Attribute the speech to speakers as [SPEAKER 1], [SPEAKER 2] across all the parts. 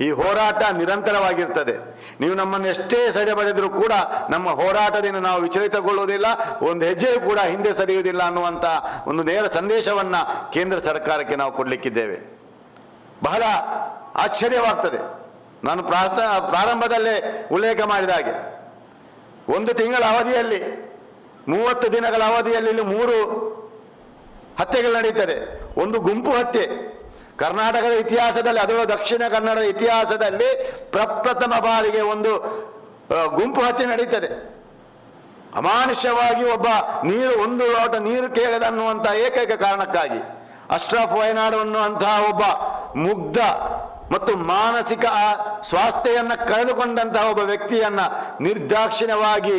[SPEAKER 1] ಈ ಹೋರಾಟ ನಿರಂತರವಾಗಿರ್ತದೆ. ನೀವು ನಮ್ಮನ್ನು ಎಷ್ಟೇ ಸಡೆಬಡಿದ್ರು ಕೂಡ ನಮ್ಮ ಹೋರಾಟದಿಂದ ನಾವು ವಿಚಲಿತಗೊಳ್ಳುವುದಿಲ್ಲ, ಒಂದು ಹೆಜ್ಜೆಯೂ ಕೂಡ ಹಿಂದೆ ಸರಿಯುವುದಿಲ್ಲ ಅನ್ನುವಂಥ ಒಂದು ನೇರ ಸಂದೇಶವನ್ನ ಕೇಂದ್ರ ಸರ್ಕಾರಕ್ಕೆ ನಾವು ಕೊಡಲಿಕ್ಕಿದ್ದೇವೆ. ಬಹಳ ಆಶ್ಚರ್ಯವಾಗ್ತದೆ. ನಾನು ಪ್ರಾರ್ಥ, ಪ್ರಾರಂಭದಲ್ಲೇ ಉಲ್ಲೇಖ ಮಾಡಿದ ಹಾಗೆ. ಒಂದು ತಿಂಗಳ ಅವಧಿಯಲ್ಲಿ, ಮೂವತ್ತು ದಿನಗಳ ಅವಧಿಯಲ್ಲಿ ಮೂರು ಹತ್ಯೆಗಳು ನಡೀತದೆ. ಒಂದು ಗುಂಪು ಹತ್ಯೆ. ಕರ್ನಾಟಕದ ಇತಿಹಾಸದಲ್ಲಿ ಅದು ದಕ್ಷಿಣ ಕನ್ನಡದ ಇತಿಹಾಸದಲ್ಲಿ ಪ್ರಪ್ರಥಮ ಬಾರಿಗೆ ಒಂದು ಗುಂಪು ಹತ್ಯೆ ನಡೀತದೆ. ಅಮಾನುಷ್ಯವಾಗಿ ಒಬ್ಬ ನೀರು, ಒಂದು ಲೋಟ ನೀರು ಕೇಳದ ಅನ್ನುವಂಥ ಏಕೈಕ ಕಾರಣಕ್ಕಾಗಿ ಅಶ್ರಫ್ ವಯನಾಡು ಅನ್ನುವಂತಹ ಒಬ್ಬ ಮುಗ್ಧ ಮತ್ತು ಮಾನಸಿಕ ಸ್ವಾಸ್ಥ್ಯವನ್ನ ಕಳೆದುಕೊಂಡಂತಹ ಒಬ್ಬ ವ್ಯಕ್ತಿಯನ್ನ ನಿರ್ದಾಕ್ಷಿಣ್ಯವಾಗಿ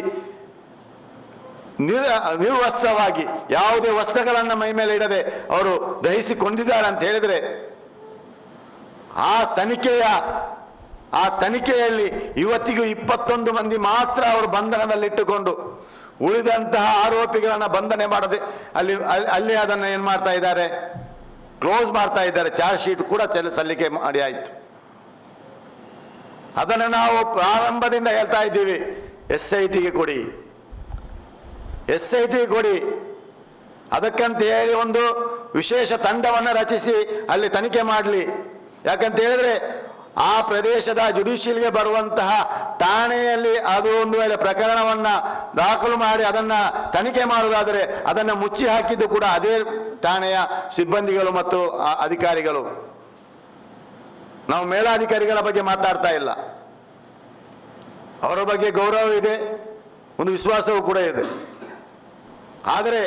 [SPEAKER 1] ನಿರ್, ನಿರ್ವಸ್ತ್ರವಾಗಿ, ಯಾವುದೇ ವಸ್ತ್ರಗಳನ್ನು ಮೈ ಮೇಲೆ ಇಡದೆ ಅವರು ದಹಿಸಿಕೊಂಡಿದ್ದಾರೆ ಅಂತ ಹೇಳಿದ್ರೆ, ಆ ತನಿಖೆಯ, ಆ ತನಿಖೆಯಲ್ಲಿ ಇವತ್ತಿಗೂ ಇಪ್ಪತ್ತೊಂದು ಮಂದಿ ಮಾತ್ರ ಅವರು ಬಂಧನದಲ್ಲಿಟ್ಟುಕೊಂಡು ಉಳಿದಂತಹ ಆರೋಪಿಗಳನ್ನು ಬಂಧನೆ ಮಾಡದೆ ಅಲ್ಲಿ, ಅಲ್ಲಿ- ಅದನ್ನ ಏನ್ ಮಾಡ್ತಾ ಇದ್ದಾರೆ? ಕ್ಲೋಸ್ ಮಾಡ್ತಾ ಇದ್ದಾರೆ. ಚಾರ್ಜ್ ಶೀಟ್ ಕೂಡ ಸಲ್ಲಿಕೆ ಮಾಡಿ ಆಯಿತು. ಅದನ್ನು ನಾವು ಪ್ರಾರಂಭದಿಂದ ಹೇಳ್ತಾ ಇದ್ದೀವಿ. ಎಸ್ ಐ ಟಿಗೆ ಕೊಡಿ. ಎಸ್ ಐ ಟಿ ಕೊಡಿ. ಅದಕ್ಕಂತ ಹೇಳಿ ಒಂದು ವಿಶೇಷ ತಂಡವನ್ನು ರಚಿಸಿ ಅಲ್ಲಿ ತನಿಖೆ ಮಾಡಲಿ. ಯಾಕಂತ ಹೇಳಿದ್ರೆ ಆ ಪ್ರದೇಶದ ಜುಡಿಷಿಯಲ್ಗೆ ಬರುವಂತಹ ಠಾಣೆಯಲ್ಲಿ ಅದು ಒಂದು ವೇಳೆ ಪ್ರಕರಣವನ್ನ ದಾಖಲು ಮಾಡಿ ಅದನ್ನ ತನಿಖೆ ಮಾಡುವುದಾದರೆ ಅದನ್ನ ಮುಚ್ಚಿ ಹಾಕಿದ್ದು ಕೂಡ ಅದೇ ಠಾಣೆಯ ಸಿಬ್ಬಂದಿಗಳು ಮತ್ತು ಅಧಿಕಾರಿಗಳು. ನಾವು ಮೇಲಾಧಿಕಾರಿಗಳ ಬಗ್ಗೆ ಮಾತಾಡ್ತಾ ಇಲ್ಲ. ಅವರ ಬಗ್ಗೆ ಗೌರವ ಇದೆ, ಒಂದು ವಿಶ್ವಾಸವೂ ಕೂಡ ಇದೆ. ಆದರೆ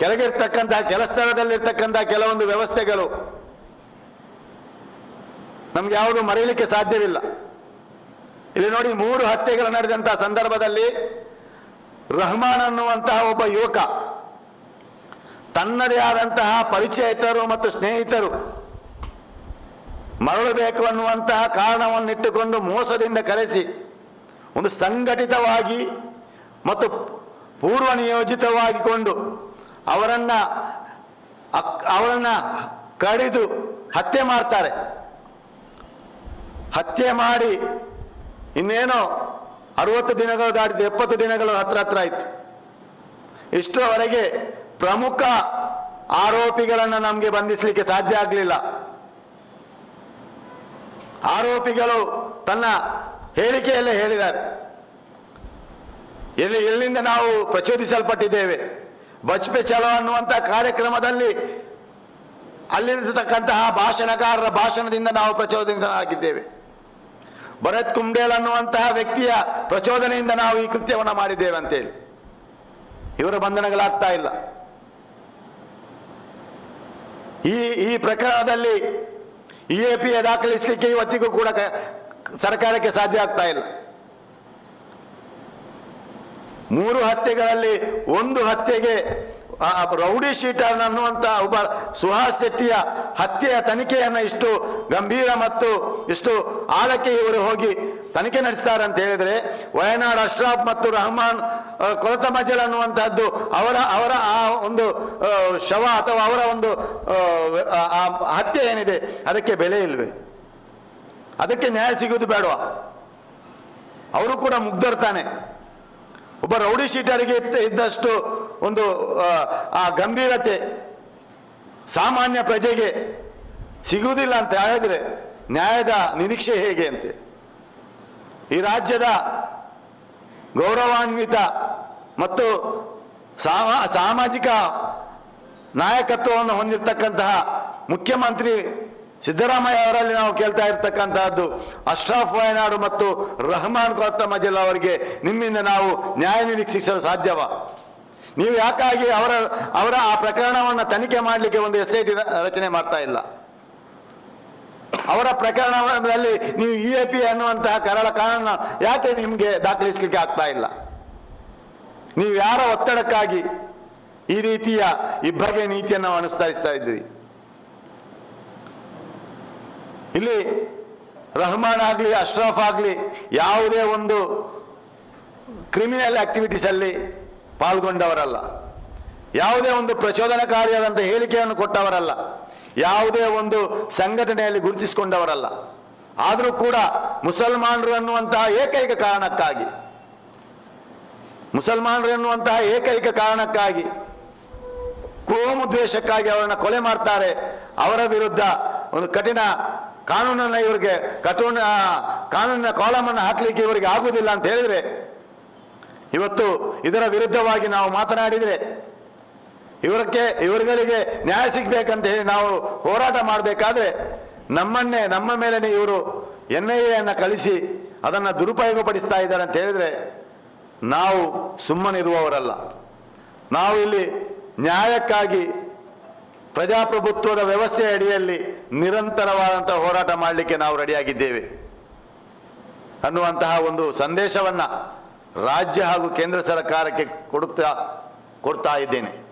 [SPEAKER 1] ಕೆಳಗಿರ್ತಕ್ಕಂತಹ ಕೆಲ ಸ್ಥಳದಲ್ಲಿರ್ತಕ್ಕಂತಹ ಕೆಲವೊಂದು ವ್ಯವಸ್ಥೆಗಳು ನಮ್ಗೆ ಯಾವುದು ಮರೆಯಲಿಕ್ಕೆ ಸಾಧ್ಯವಿಲ್ಲ. ಇಲ್ಲಿ ನೋಡಿ ಮೂರು ಹತ್ಯೆಗಳು ನಡೆದಂತಹ ಸಂದರ್ಭದಲ್ಲಿ ರಹಮಾನ್ ಅನ್ನುವಂತಹ ಒಬ್ಬ ಯುವಕ, ತನ್ನದೇ ಆದಂತಹ ಪರಿಚಯಿತರು ಮತ್ತು ಸ್ನೇಹಿತರು ಮರಳಬೇಕು ಅನ್ನುವಂತಹ ಕಾರಣವನ್ನಿಟ್ಟುಕೊಂಡು ಮೋಸದಿಂದ ಕರೆಸಿ, ಒಂದು ಸಂಘಟಿತವಾಗಿ ಮತ್ತು ಪೂರ್ವ ನಿಯೋಜಿತವಾಗಿಕೊಂಡು ಅವರನ್ನ ಅವರನ್ನ ಕಡಿದು ಹತ್ಯೆ ಮಾಡ್ತಾರೆ. ಹತ್ಯೆ ಮಾಡಿ ಇನ್ನೇನೋ ಅರವತ್ತು ದಿನಗಳು ದಾಟಿದ ಎಪ್ಪತ್ತು ದಿನಗಳು ಹತ್ರ ಹತ್ರ ಆಯ್ತು. ಇಷ್ಟರವರೆಗೆ ಪ್ರಮುಖ ಆರೋಪಿಗಳನ್ನು ನಮಗೆ ಬಂಧಿಸಲಿಕ್ಕೆ ಸಾಧ್ಯ ಆಗಲಿಲ್ಲ. ಆರೋಪಿಗಳು ತನ್ನ ಹೇಳಿಕೆಯಲ್ಲೇ ಹೇಳಿದ್ದಾರೆ. ಎಲ್ಲಿ ಎಲ್ಲಿಂದ ನಾವು ಪ್ರಚೋದಿಸಲ್ಪಟ್ಟಿದ್ದೇವೆ. ಬಜ್ಪೆ ಚಲೋ ಅನ್ನುವಂಥ ಕಾರ್ಯಕ್ರಮದಲ್ಲಿ ಅಲ್ಲಿರತಕ್ಕಂತಹ ಭಾಷಣಕಾರರ ಭಾಷಣದಿಂದ ನಾವು ಪ್ರಚೋದನೆಯಾಗಿದ್ದೇವೆ ಭರತ್ ಕುಂಬೇಲ್ ಅನ್ನುವಂತಹ ವ್ಯಕ್ತಿಯ ಪ್ರಚೋದನೆಯಿಂದ ನಾವು ಈ ಕೃತ್ಯವನ್ನು ಮಾಡಿದ್ದೇವೆ ಅಂತೇಳಿ. ಇವರ ಬಂಧನಗಳಾಗ್ತಾ ಇಲ್ಲ. ಈ ಈ ಪ್ರಕರಣದಲ್ಲಿ ಇ ಎ ಪಿ ದಾಖಲಿಸಲಿಕ್ಕೆ ಇವತ್ತಿಗೂ ಕೂಡ ಸರ್ಕಾರಕ್ಕೆ ಸಾಧ್ಯ ಆಗ್ತಾ ಇಲ್ಲ. ಮೂರು ಹತ್ಯೆಗಳಲ್ಲಿ ಒಂದು ಹತ್ಯೆಗೆ ರೌಡಿ ಶೀಟರ್ ಅನ್ನುವಂತ ಒಬ್ಬ ಸುಹಾಸ್ ಶೆಟ್ಟಿಯ ಹತ್ಯೆಯ ತನಿಖೆಯನ್ನು ಇಷ್ಟು ಗಂಭೀರ ಮತ್ತು ಇಷ್ಟು ಆಳಕ್ಕೆ ಇವರು ಹೋಗಿ ತನಿಖೆ ನಡೆಸ್ತಾರೆ ಅಂತ ಹೇಳಿದ್ರೆ, ವಯನಾಡ್ ಅಶ್ರಾಫ್ ಮತ್ತು ರಹಮಾನ್ ಕೊರತ ಮಜಲ್ ಅನ್ನುವಂತಹದ್ದು ಅವರ ಅವರ ಆ ಒಂದು ಶವ ಅಥವಾ ಅವರ ಒಂದು ಹತ್ಯೆ ಏನಿದೆ, ಅದಕ್ಕೆ ಬೆಲೆ ಇಲ್ವೇ? ಅದಕ್ಕೆ ನ್ಯಾಯ ಸಿಗುವುದು ಬೇಡವಾ? ಅವರು ಕೂಡ ಮುಗ್ಧರು ತಾನೆ. ಒಬ್ಬ ರೌಡಿ ಶೀಟರಿಗೆ ಇದ್ದ- ಇದ್ದಷ್ಟು ಒಂದು ಆ, ಗಂಭೀರತೆ ಸಾಮಾನ್ಯ ಪ್ರಜೆಗೆ ಸಿಗುವುದಿಲ್ಲ ಅಂತ ಹೇಳಿದ್ರೆ ನ್ಯಾಯದ ನಿರೀಕ್ಷೆ ಹೇಗೆ ಅಂತೆ? ಈ ರಾಜ್ಯದ ಗೌರವಾನ್ವಿತ ಮತ್ತು ಸಾಮಾ- ಸಾಮಾಜಿಕ ನಾಯಕತ್ವವನ್ನು ಹೊಂದಿರತಕ್ಕಂತಹ ಮುಖ್ಯಮಂತ್ರಿ ಸಿದ್ದರಾಮಯ್ಯ ಅವರಲ್ಲಿ ನಾವು ಕೇಳ್ತಾ ಇರ್ತಕ್ಕಂತಹದ್ದು ಅಶ್ರಫ್ ವಯನಾಡು ಮತ್ತು ರಹಮಾನ್ ಕೊತ್ತ ಮಜಲ್ ಅವರಿಗೆ ನಿಮ್ಮಿಂದ ನಾವು ನ್ಯಾಯ ನಿರೀಕ್ಷಿಸಲು ಸಾಧ್ಯವಾ. ನೀವು ಯಾಕಾಗಿ ಅವರ ಅವರ ಆ ಪ್ರಕರಣವನ್ನು ತನಿಖೆ ಮಾಡಲಿಕ್ಕೆ ಒಂದು ಎಸ್ ಐ ಟಿ ರಚನೆ ಮಾಡ್ತಾ ಇಲ್ಲ? ಅವರ ಪ್ರಕರಣದಲ್ಲಿ ನೀವು ಇ ಎ ಪಿ ಅನ್ನುವಂತಹ ಕರಳ ಕಾರಣ ಯಾಕೆ ನಿಮಗೆ ದಾಖಲಿಸಲಿಕ್ಕೆ ಆಗ್ತಾ ಇಲ್ಲ? ನೀವು ಯಾರ ಒತ್ತಡಕ್ಕಾಗಿ ಈ ರೀತಿಯ ಇಬ್ಬಗೆ ನೀತಿಯನ್ನು ಅನುಸರಿಸ್ತಾ ಇದ್ದೀರಿ? ಇಲ್ಲಿ ರಹಮಾನ್ ಆಗಲಿ, ಅಶ್ರಫ್ ಆಗಲಿ, ಯಾವುದೇ ಒಂದು ಕ್ರಿಮಿನಲ್ ಆಕ್ಟಿವಿಟೀಸ್ ಅಲ್ಲಿ ಪಾಲ್ಗೊಂಡವರಲ್ಲ. ಯಾವುದೇ ಒಂದು ಪ್ರಚೋದನಕಾರಿಯಾದಂಥ ಹೇಳಿಕೆಯನ್ನು ಕೊಟ್ಟವರಲ್ಲ. ಯಾವುದೇ ಒಂದು ಸಂಘಟನೆಯಲ್ಲಿ ಗುರುತಿಸಿಕೊಂಡವರಲ್ಲ. ಆದರೂ ಕೂಡ ಮುಸಲ್ಮಾನರು ಅನ್ನುವಂತಹ ಏಕೈಕ ಕಾರಣಕ್ಕಾಗಿ, ಮುಸಲ್ಮಾನರು ಎನ್ನುವಂತಹ ಏಕೈಕ ಕಾರಣಕ್ಕಾಗಿ ಕೋಮು ದ್ವೇಷಕ್ಕಾಗಿ ಅವರನ್ನ ಕೊಲೆ ಮಾಡ್ತಾರೆ. ಅವರ ವಿರುದ್ಧ ಒಂದು ಕಠಿಣ ಕಾನೂನನ್ನ ಇವರಿಗೆ ಕಟೋಣ ಕಾನೂನಿನ ಕಾಲಮನ್ನು ಹಾಕಲಿಕ್ಕೆ ಇವರಿಗೆ ಆಗುವುದಿಲ್ಲ ಅಂತ ಹೇಳಿದ್ರೆ, ಇವತ್ತು ಇದರ ವಿರುದ್ಧವಾಗಿ ನಾವು ಮಾತನಾಡಿದರೆ, ಇವರಕ್ಕೆ, ಇವರುಗಳಿಗೆ ನ್ಯಾಯ ಸಿಗ್ಬೇಕಂತ ಹೇಳಿ ನಾವು ಹೋರಾಟ ಮಾಡಬೇಕಾದ್ರೆ, ನಮ್ಮನ್ನೇ, ನಮ್ಮ ಮೇಲೇ ಇವರು ಎನ್ ಐ ಎನ್ನ ಕಳಿಸಿ ಅದನ್ನು ದುರುಪಯೋಗಪಡಿಸ್ತಾ ಇದ್ದಾರೆ ಅಂತ ಹೇಳಿದ್ರೆ, ನಾವು ಸುಮ್ಮನಿರುವವರಲ್ಲ. ನಾವು ಇಲ್ಲಿ ನ್ಯಾಯಕ್ಕಾಗಿ ಪ್ರಜಾಪ್ರಭುತ್ವದ ವ್ಯವಸ್ಥೆಯ ಅಡಿಯಲ್ಲಿ ನಿರಂತರವಾದಂತಹ ಹೋರಾಟ ಮಾಡಲಿಕ್ಕೆ ನಾವು ರೆಡಿಯಾಗಿದ್ದೇವೆ. ಅನ್ನುವಂತಹ ಒಂದು ಸಂದೇಶವನ್ನ ರಾಜ್ಯ ಹಾಗೂ ಕೇಂದ್ರ ಸರ್ಕಾರಕ್ಕೆ ಕೊಡುತ್ತಾ, ಕೊಡ್ತಾ ಇದ್ದೇನೆ.